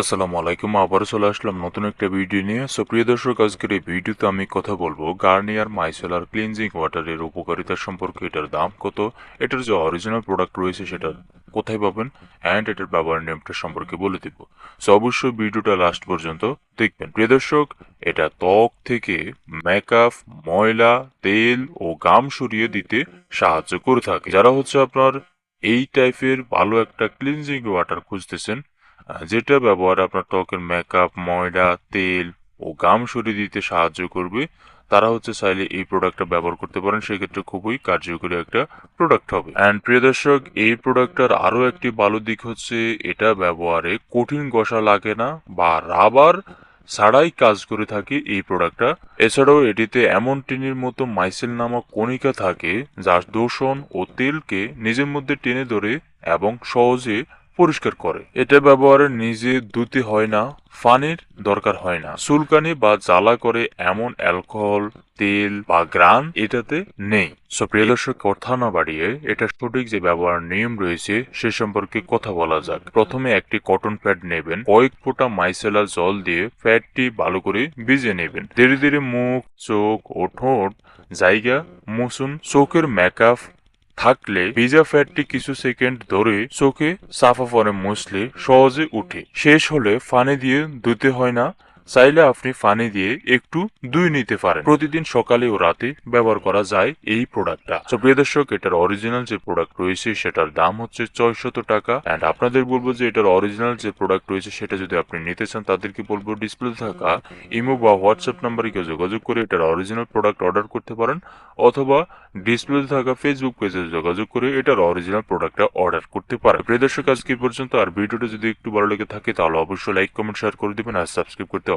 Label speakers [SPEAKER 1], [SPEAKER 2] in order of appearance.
[SPEAKER 1] আসসালামু আলাইকুম, আবারও চলে আসলাম নতুন একটা ভিডিও নিয়ে। সো, প্রিয় দর্শক, আজকের এই ভিডিওতে আমি কথা বলব গার্নিয়ার মাইসেলার ক্লিনজিং ওয়াটারের উপকারিতা সম্পর্কে, এটার দাম কত, এটার যে অরিজিনাল প্রোডাক্ট রয়েছে সেটা কোথায় পাবেন অ্যান্ড এটার ব্যবহার নিয়মটা সম্পর্কে বলে দিব। সো, অবশ্যই ভিডিওটা লাস্ট পর্যন্ত দেখবেন। প্রিয় দর্শক, এটা ত্বক থেকে মেকআপ ময়লা, তেল ও গাম সরিয়ে দিতে সাহায্য করে থাকে। যারা হচ্ছে আপনার এই টাইপের ভালো একটা ক্লিনজিং ওয়াটার খুঁজতেছেন যেটা ব্যবহার আপনার ত্বকের মেকআপ ময়লা তেল ও গাম সরিয়ে দিতে সাহায্য করবে। তারা হচ্ছে চাইলে এই প্রোডাক্টটা ব্যবহার করতে পারেন। সেক্ষেত্রে খুবই কার্যকরী একটা প্রোডাক্ট হবে। অ্যান্ড প্রিয় দর্শক, এই প্রোডাক্টটার আরও একটি ভালো দিক হচ্ছে এটা ব্যবহারে কঠিন ঘষা লাগে না বা রাবার ছাড়াই কাজ করে থাকে এই প্রোডাক্টটা এছাড়াও এটিতে এমন টিনের মতো মাইসেল নামক কণিকা থাকে যা দূষণ ও তেলকে নিজের মধ্যে টেনে ধরে এবং সহজে পরিষ্কার করে। এটা ব্যবহারে নিজে ধুতে হয় না, ফানের দরকার হয় না। চুলকানি বা জ্বালা করে এমন অ্যালকোহল, তেল বা গ্রান এটাতে নেই। সো প্রিয় দর্শক, কথা না বাড়িয়ে এটা সঠিক যে ব্যবহার নিয়ম রয়েছে, সে সম্পর্কে কথা বলা যাক। প্রথমে একটি কটন প্যাড নেবেন, কয়েক ফোঁটা মাইসেলার জল দিয়ে প্যাডটি ভালো করে ভিজে নেবেন। ধীরে ধীরে মুখ, চোখ ও ঠোঁট জায়গা মুছুন। চোখের মেকআপ থাকলে ভিজা ফ্যাটটি কিছু সেকেন্ড ধরে চোখে সাফা পরে মুছলে সহজে উঠে। শেষ হলে ফানে দিয়ে ধুতে হয় না। চাইলে আপনি ফানি দিয়ে একটু দুই নিতে পারেন। প্রতিদিন সকালে ও রাতে ব্যবহার করা যায় এই প্রোডাক্টটা। তো প্রিয় দর্শক, এটার অরিজিনাল যে প্রোডাক্ট রয়েছে, সেটার দাম হচ্ছে ছয়শত টাকা। অ্যান্ড আপনাদের বলব যে এটার অরিজিনাল যে প্রোডাক্ট রয়েছে, সেটা যদি আপনি নিতে চান, তাদেরকে বলব ডিসপ্লে থাকা ইমো বা হোয়াটসঅ্যাপ নাম্বারে কেউ যোগাযোগ করে এটার অরিজিনাল প্রোডাক্ট অর্ডার করতে পারেন, অথবা ডিসপ্লে থাকা ফেসবুক পেজে যোগাযোগ করে এটার অরিজিনাল প্রোডাক্টটা অর্ডার করতে পারেন। প্রিয় দর্শক, আজকে পর্যন্ত। আর ভিডিওটা যদি একটু ভালো লেগে থাকে, তাহলে অবশ্যই লাইক, কমেন্ট শেয়ার করে দেবেন, আর সাবস্ক্রাইব করতে